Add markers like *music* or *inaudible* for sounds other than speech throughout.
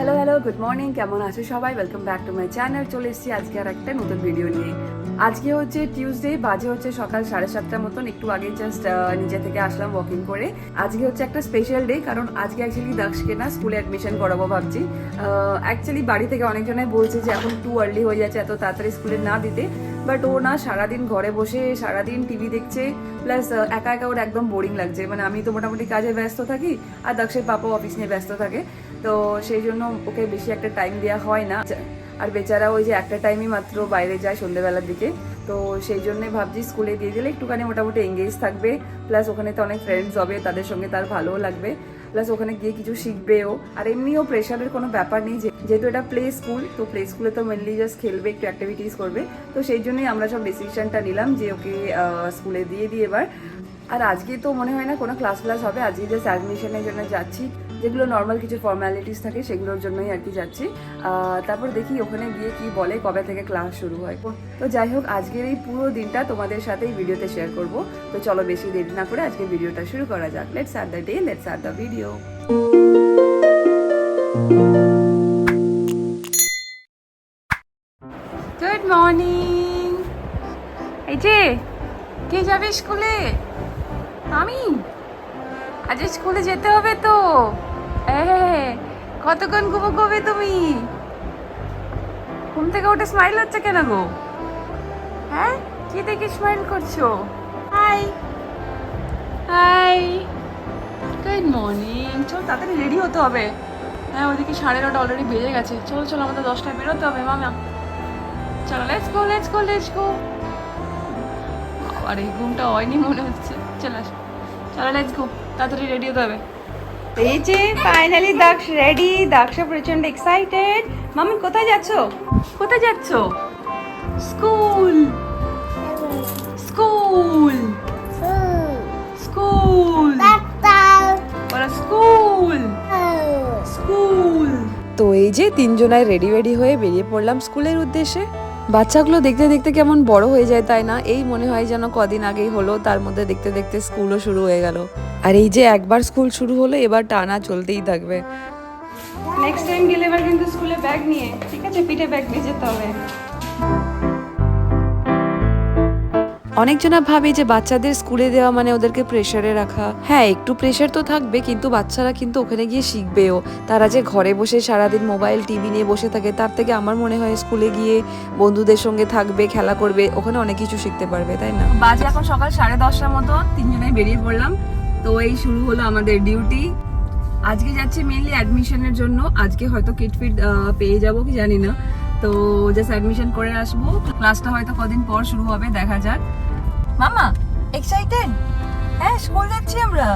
Hello hello good morning কেমন আছো সবাই? Welcome back to my channel চলে এসেছি আজকে আর একটা নতুন ভিডিও নিয়ে। আজকে হচ্ছে টিউসডে বাজে হচ্ছে সকাল সাড়ে সাতটার মতন, একটু আগে জাস্ট নিজে থেকে আসলাম ওয়াকিং করে। আজকে হচ্ছে একটা স্পেশাল ডে কারণ আজকে অ্যাকচুয়ালি দাক্ষকে না স্কুলে অ্যাডমিশন করাবো ভাবছি। অ্যাকচুয়ালি বাড়ি থেকে অনেকজনে বলছে যে এখন টু আর্লি হয়ে যাচ্ছে, এত তাড়াতাড়ি স্কুলে না দিতে। বাট ও না, সারাদিন ঘরে বসে, সারাদিন টিভি দেখছে প্লাস একা একা ওর একদম বোরিং লাগছে। মানে আমি তো মোটামুটি কাজে ব্যস্ত থাকি, আর দাক্ষের পাপা অফিস নিয়ে ব্যস্ত থাকে। তো সেই জন্য ওকে বেশি একটা টাইম দেওয়া হয় না। আর বেচারা ওই যে একটা টাইমই মাত্র বাইরে যায় সন্ধ্যেবেলার দিকে। তো সেই জন্যই ভাবছি স্কুলে দিয়ে দিলে একটুখানি মোটামুটি এঙ্গেজ থাকবে। প্লাস ওখানে তো অনেক ফ্রেন্ডস হবে, তাদের সঙ্গে তার ভালোও লাগবে। প্লাস ওখানে গিয়ে কিছু শিখবেও। আর এমনিও প্রেশারের কোনো ব্যাপার নেই যেহেতু এটা প্লে স্কুল তো প্লে স্কুলে তো মেনলি জাস্ট খেলবে, একটু অ্যাক্টিভিটিস করবে। তো সেই জন্যই আমরা সব ডিসিশনটা নিলাম যে ওকে স্কুলে দিয়ে দিই এবার। আর আজকে তো মনে হয় না কোনো ক্লাস ক্লাস হবে, আজকে জাস্ট অ্যাডমিশনের জন্য যাচ্ছি। যেগুলো নর্মাল কিছু ফর্মালিটিস থাকে, সেগুলোর জন্যই আর কি যাচ্ছি। তারপর দেখি ওখানে গিয়ে কি বলে, কবে থেকে ক্লাস শুরু হয়। তো যাই হোক, আজকের এই পুরো দিনটা তোমাদের সাথে এই ভিডিওতে শেয়ার করব। তো চলো বেশি দেরি না করে আজকে ভিডিওটা শুরু করা যাক। Let's R the day let's R the video good morning এই যে, কে যাবে স্কুলে? আমি? আজ স্কুলে যেতে হবে তো। কতক্ষণ ঘুমো কবে তুমি? ঘুম থেকে উঠে স্মাইল হচ্ছে কেন গো? হ্যাঁ? কি দেখে স্মাইল করছ? হাই হাই গুড মর্নিং চল তাড়াতাড়ি রেডি হতে হবে। হ্যাঁ ওইদিকে সাড়ে নটা অলরেডি বেজে গেছে। চলো চলো, আমাদের দশটায় বেরোতে হবে, মামা। চলো let's go let's go let's go আর ঘুমটা হয়নি মনে হচ্ছে। চলে চলো লেটস গো তাড়াতাড়ি রেডি হতে হবে। এই যে ফাইনালি দাক্ষ রেডি দাক্ষ প্রচণ্ড এক্সাইটেড মামি কোথায় যাচ্ছো? কোথায় যাচ্ছো? School. School. School. School. School. তো এই যে তিনজনায় রেডি রেডি হয়ে বেরিয়ে পড়লাম স্কুলের উদ্দেশ্যে। বাচ্চাগুলো দেখতে দেখতে কেমন বড় হয়ে যায় তাই না? এই মনে হয় যেন কদিন আগেই হলো, তার মধ্যে দেখতে দেখতে স্কুলও শুরু হয়ে গেল। আর এই যে একবার স্কুল শুরু হলো, এবার টানা চলতেই থাকবে। নেক্সট টাইম গেলে এবার কিন্তু স্কুলে ব্যাগ নিয়ে, ঠিক আছে? পিঠে ব্যাগ নিয়ে যেতে হবে। অনেকজনা ভাবে যে বাচ্চাদের স্কুলে দেওয়া মানে ওদেরকে প্রেশারে রাখা। হ্যাঁ একটু প্রেশার তো থাকবে, কিন্তু বাচ্চারা কিন্তু ওখানে গিয়ে শিখবেও। তারা যে ঘরে বসে সারাদিন মোবাইল টিভি নিয়ে বসে থাকে, তার থেকে আমার মনে হয় স্কুলে গিয়ে বন্ধুদের সঙ্গে থাকবে, খেলা করবে, ওখানে অনেক কিছু শিখতে পারবে, তাই না? বাজে এখন সকাল সাড়ে দশটার মতো, তিনজনেই বেরিয়ে পড়লাম। তো এই শুরু হলো আমাদের ডিউটি আজকে যাচ্ছে মেনলি অ্যাডমিশনের জন্য। আজকে হয়তো কিট ফিট পেয়ে যাব, কি জানি না। তো জাস্ট অ্যাডমিশন করে আসব। ক্লাসটা হয়তো কদিন পর শুরু হবে, দেখা যাক। মামা এক্সাইটেড হ্যাঁ স্কুল যাচ্ছি আমরা।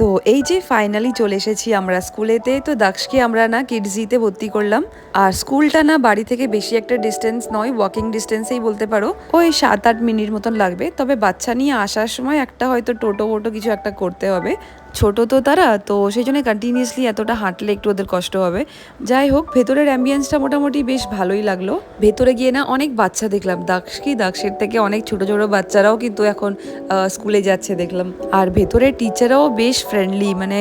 তো এই যে ফাইনালি চলে এসেছি আমরা স্কুলেতে তো দাক্ষকে আমরা না কিডজিতে ভর্তি করলাম। আর স্কুলটা না বাড়ি থেকে বেশি একটা ডিস্টেন্স নয় ওয়াকিং ডিস্টেন্সেই বলতে পারো। ওই সাত আট মিনিট মতন লাগবে, তবে বাচ্চা নিয়ে আসার সময় একটা হয়তো টোটো ওটো কিছু একটা করতে হবে। ছোট তো তারা, তো সেই জন্য কন্টিনিউসলি এতটা হাঁটলে একটু ওদের কষ্ট হবে। যাই হোক, ভেতরের অ্যাম্বিয়েন্সটা মোটামুটি বেশ ভালোই লাগল। ভেতরে গিয়ে না অনেক বাচ্চা দেখলাম। দাক্ষ দাক্ষের থেকে অনেক ছোট ছোট বাচ্চারাও কিন্তু এখন স্কুলে যাচ্ছে দেখলাম। আর ভেতরের টিচাররাও বেশ ফ্রেন্ডলি মানে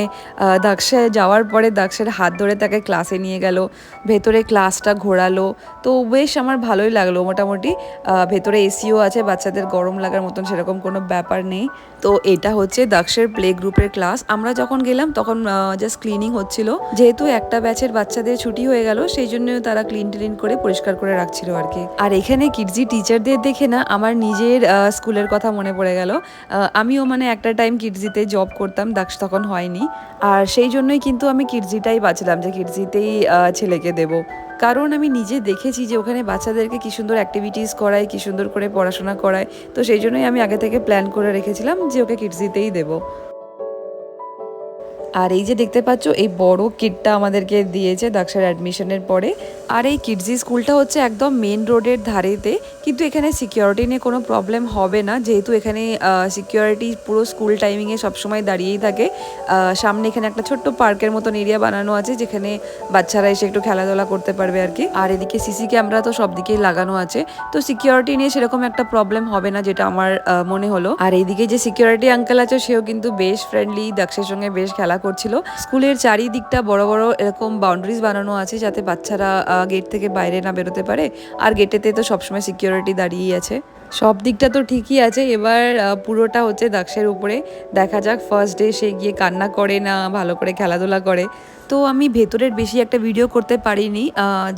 দাক্ষে যাওয়ার পরে দাক্ষের হাত ধরে তাকে ক্লাসে নিয়ে গেল। ভেতরে ক্লাসটা ঘোরালো। তো বেশ আমার ভালোই লাগল মোটামুটি। ভেতরে এসিও আছে, বাচ্চাদের গরম লাগার মতন সেরকম কোনো ব্যাপার নেই। তো এটা হচ্ছে দাক্ষের প্লে গ্রুপের ক্লাস আমরা যখন গেলাম, তখন জাস্ট ক্লিনিং হচ্ছিল। যেহেতু একটা ব্যাচের বাচ্চাদের ছুটি হয়ে গেল, সেই জন্য তারা ক্লিন টিলিন করে পরিষ্কার করে রাখছিল আর কি। আর এখানে কিডজি টিচারদের দেখে না, আমার নিজের স্কুলের কথা মনে পড়ে গেল। আমিও মানে একটা টাইম কিডজিতে জব করতাম দাক্ষ তখন হয়নি। আর সেই জন্যই কিন্তু আমি কিডজিটাই বাঁচলাম, যে কিডজিতেই ছেলেকে দেবো। কারণ আমি নিজে দেখেছি যে ওখানে বাচ্চাদেরকে কী সুন্দর অ্যাক্টিভিটিস করায়, কী সুন্দর করে পড়াশোনা করায়। তো সেই জন্যই আমি আগে থেকে প্ল্যান করে রেখেছিলাম যে ওকে কিডজিতেই দেবো। আর এই যে দেখতে পাচ্ছ, এই বড় কিটটা আমাদেরকে দিয়েছে দাক্ষার অ্যাডমিশনের পরে। আর এই কিডজি স্কুলটা হচ্ছে একদম মেন রোডের ধারেতে, কিন্তু এখানে সিকিউরিটি নিয়ে কোনো প্রবলেম হবে না। যেহেতু এখানে সিকিউরিটি পুরো স্কুল টাইমিংয়ে সবসময় দাঁড়িয়েই থাকে। সামনে এখানে একটা ছোট্ট পার্কের মতন এরিয়া বানানো আছে, যেখানে বাচ্চারা এসে একটু খেলাধুলা করতে পারবে আর কি। আর এদিকে সিসি ক্যামেরা তো সব দিকেই লাগানো আছে। তো সিকিউরিটি নিয়ে সেরকম একটা প্রবলেম হবে না, যেটা আমার মনে হলো। আর এইদিকে যে সিকিউরিটি আঙ্কেল আছে, সেও কিন্তু বেশ ফ্রেন্ডলি দাক্ষের সঙ্গে বেশ খেলা করছিল। স্কুলের চারিদিকটা বড় বড় এরকম বাউন্ডারিজ বানানো আছে যাতে বাচ্চারা গেট থেকে বাইরে না বেরোতে পারে। আর গেটেতে তো সবসময় সিকিউরিটি দাঁড়িয়েই আছে। সব দিকটা তো ঠিকই আছে। এবার পুরোটা হচ্ছে দাক্ষের উপরে। দেখা যাক ফার্স্ট ডে সে গিয়ে কান্না করে না, ভালো করে খেলাধুলা করে। তো আমি ভেতরের বেশি একটা ভিডিও করতে পারিনি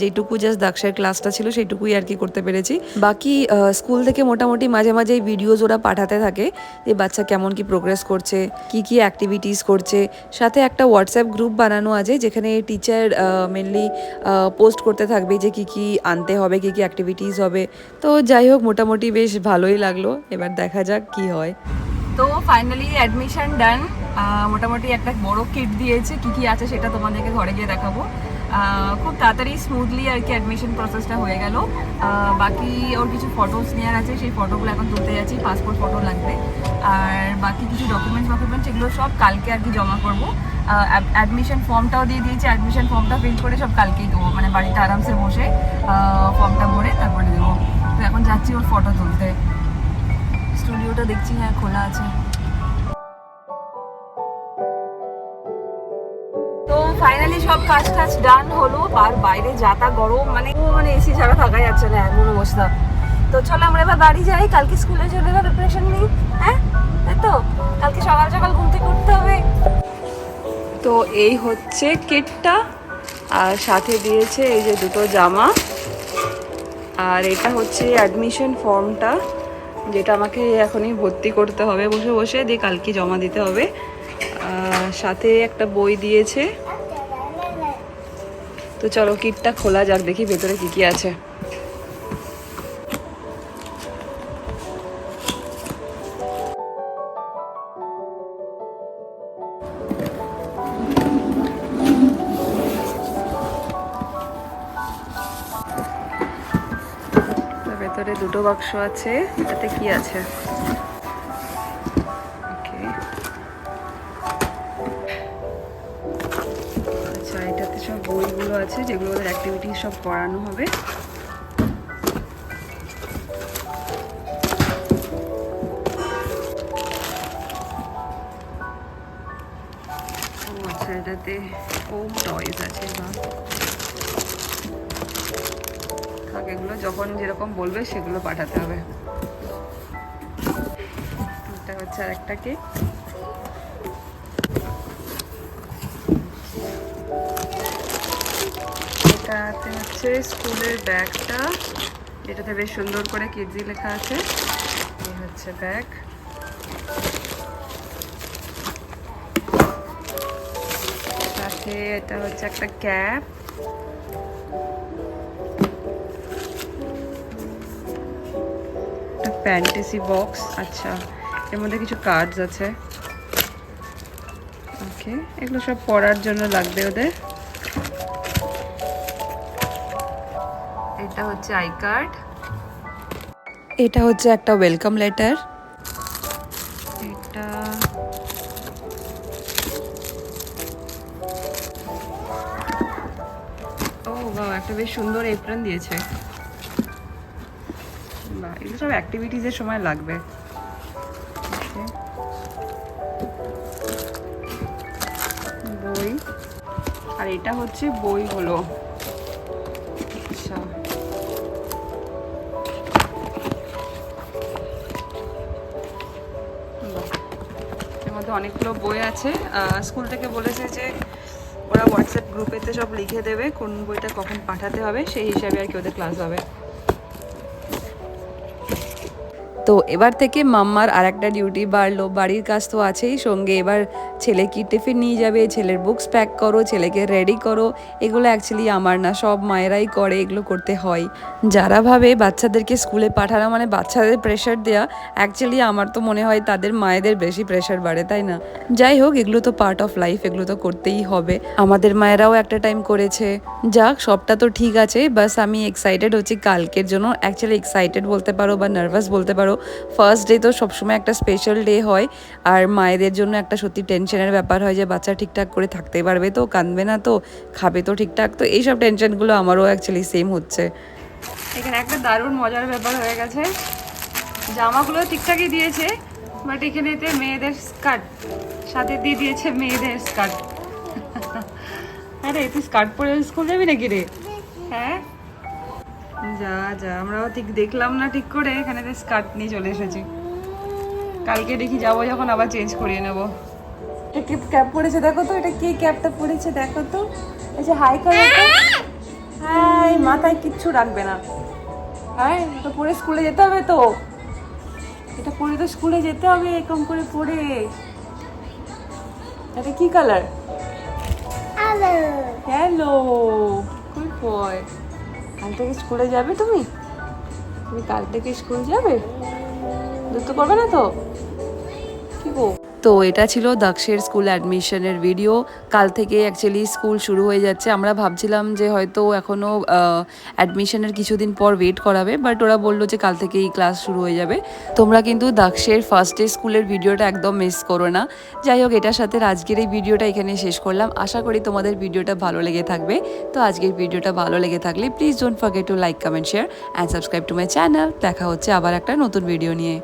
যেটুকু জাস্ট দাক্ষের ক্লাসটা ছিল, সেইটুকুই আর কি করতে পেরেছি। বাকি স্কুল থেকে মোটামুটি মাঝে মাঝে ভিডিওজ ওরা পাঠাতে থাকে, যে বাচ্চা কেমন কি প্রোগ্রেস করছে, কি কি অ্যাক্টিভিটিস করছে। সাথে একটা হোয়াটসঅ্যাপ গ্রুপ বানানো আছে, যেখানে টিচার মেনলি পোস্ট করতে থাকবে যে কি কি আনতে হবে, কি কি অ্যাক্টিভিটিস হবে। তো যাই হোক, মোটামুটি বেশ ভালোই লাগল। এবার দেখা যাক কি হয়। তো ফাইনালি অ্যাডমিশন ডান মোটামুটি একটা বড় কিট দিয়েছে। কি কি আছে সেটা তোমাদেরকে ঘরে গিয়ে দেখাবো। খুব তাড়াতাড়ি স্মুথলি আর কি অ্যাডমিশন প্রসেসটা হয়ে গেল। বাকি ওর কিছু ফটোস নেওয়ার আছে। সেই ফটোগুলো এখন তুলতে যাচ্ছি। পাসপোর্ট ফটো লাগবে। আর বাকি কিছু ডকুমেন্টস ডকুমেন্টস এগুলো সব কালকে আর কি জমা করব। অ্যাডমিশন ফর্মটাও দিয়ে দিয়েছি। অ্যাডমিশন ফর্মটা ফিল করে সব কালকেই দেবো। মানে বাড়িতে আরামসে বসে ফর্মটা ভরে তারপরে দেবো। তো এখন যাচ্ছি ওর ফটো তুলতে। স্টুডিওটা দেখছি হ্যাঁ খোলা আছে। তো ফাইনালি সব কাজ টাজ ডান হলো, আর বাইরে যাতা গরম মানে মানে এসি ছাড়া থাকা যাচ্ছে না, এমন অবস্থা। তো চলো আমরা এবার বাড়ি যাই, কালকে স্কুলে চলে এবার প্রিপারেশন নিই হ্যাঁ? তাই তো? কালকে সকাল সকাল ঘুম থেকে উঠতে হবে। তো এই হচ্ছে কিটটা, আর সাথে দিয়েছে এই যে দুটো জামা। আর এটা হচ্ছে অ্যাডমিশন ফর্মটা যেটা আমাকে এখনই ভর্তি করতে হবে। বসে বসে দিয়ে কালকে জমা দিতে হবে। সাথে একটা বই দিয়েছে। তো চলো কিটটা খোলা যাক, দেখি ভেতরে কি কি আছে। ভেতরে দুটো বাক্স আছে, এটাতে কি আছে. আচ্ছা এটাতে সব বইগুলো আছে যেগুলো ওদের অ্যাক্টিভিটি সব করানো হবে আচ্ছা এটাতে হোম টয়েস আছে বা এগুলো যখন যেরকম বলবে সেগুলো পাঠাতে হবে। এটা হচ্ছে আর একটা কেক এটাতে হচ্ছে স্কুলের ব্যাগটা। যেটাতে বেশ সুন্দর করে কেজি লেখা আছে। এই হচ্ছে ব্যাগ সাথে এটা হচ্ছে একটা ক্যাপ ফ্যান্টাসি বক্স আচ্ছা এর মধ্যে কিছু কার্ডস আছে। ওকে এগুলো সব পড়ার জন্য লাগবে ওদের। এটা হচ্ছে আই কার্ড এটা হচ্ছে একটা ওয়েলকাম লেটার এটা ও বাহ একটা বেশ সুন্দর এপ্রন দিয়েছে। এগুলো সব অ্যাক্টিভিটিজের সময় লাগবে। বই। আর এটা হচ্ছে বইগুলো। আচ্ছা। এর মধ্যে অনেকগুলো বই আছে। স্কুল থেকে বলেছে যে ওরা হোয়াটসঅ্যাপ গ্রুপেতে সব লিখে দেবে কোন বইটা কখন পাঠাতে হবে, সেই হিসাবে আর কি ওদের ক্লাস হবে। তো এবার থেকে মাম্মার আর একটা ডিউটি বাড়লো। বাড়ির কাজ তো আছেই সঙ্গে। এবার ছেলে কি টিফিন নিয়ে যাবে, ছেলের বুকস প্যাক করো, ছেলেকে রেডি করো। এগুলো অ্যাকচুয়ালি আমার না, সব মায়েরাই করে, এগুলো করতে হয়। যারা ভাবে বাচ্চাদেরকে স্কুলে পাঠানো মানে বাচ্চাদের প্রেশার দেওয়া অ্যাকচুয়ালি আমার তো মনে হয় তাদের মায়েদের বেশি প্রেশার বাড়ে, তাই না? যাই হোক, এগুলো তো পার্ট অফ লাইফ এগুলো তো করতেই হবে। আমাদের মায়েরাও একটা টাইম করেছে। যাক, সবটা তো ঠিক আছে। বাস আমি এক্সাইটেড হচ্ছি কালকের জন্য। অ্যাকচুয়ালি এক্সাইটেড বলতে পারো বা নার্ভাস বলতে পারো ফার্স্ট ডে তো সবসময় একটা স্পেশাল ডে হয়। আর মায়েদের জন্য একটা সত্যি টেনশনের ব্যাপার হয় যে, বাচ্চা ঠিকঠাক করে থাকতে পারবে তো, কাঁদবে না তো, খাবে তো ঠিকঠাক তো, এইসব টেনশনগুলো আমারও অ্যাকচুয়ালি সেম হচ্ছে। এখানে একটা দারুণ মজার ব্যাপার হয়ে গেছে। জামাগুলো ঠিকঠাকই দিয়েছে বাট এখানে এতে মেয়েদের স্কার্ট সাথে দিয়ে দিয়েছে মেয়েদের স্কার্ট *laughs* আরে, তুই স্কার্ট পরে স্কুল যাবি নাকি রে? হ্যাঁ? যা যা আমরাও ঠিক দেখলাম না ঠিক করে এখানে স্কার্ট নিয়ে চলে এসেছি। কালকে দেখি যাব যখন আবার চেঞ্জ করিয়ে নেব। কে ক্যাপ পরেছে দেখো তো এটা কে ক্যাপটা পরেছে দেখো তো। এই যে হাই করো হাই মাথায় কিচ্ছু রাখবে না। হ্যাঁ তো পরে স্কুলে যেতে হবে তো। এটা পরে তো স্কুলে যেতে হবে এরকম করে পরে। এটা কি কালার হ্যালো গুড বয় কাল থেকে স্কুলে যাবে তুমি? তুমি কাল থেকে স্কুল যাবে? দুটো করবে না তো? তো এটা ছিল দক্ষের স্কুল অ্যাডমিশনের ভিডিও। কাল থেকে অ্যাকচুয়ালি স্কুল শুরু হয়ে যাচ্ছে। আমরা ভাবছিলাম যে হয়তো এখনও অ্যাডমিশনের কিছুদিন পর ওয়েট করাবে বাট ওরা বলল যে কাল থেকেই ক্লাস শুরু হয়ে যাবে। তোমরা কিন্তু দক্ষের ফার্স্ট ডে স্কুলের ভিডিওটা একদম মিস করো না। যাই হোক, এটার সাথে আজকের এই ভিডিওটা এখানে শেষ করলাম। আশা করি তোমাদের ভিডিওটা ভালো লেগে থাকবে। তো আজকের ভিডিওটা ভালো লেগে থাকলে please don't forget to like comment share and subscribe to my channel দেখা হচ্ছে আবার একটা নতুন ভিডিও নিয়ে।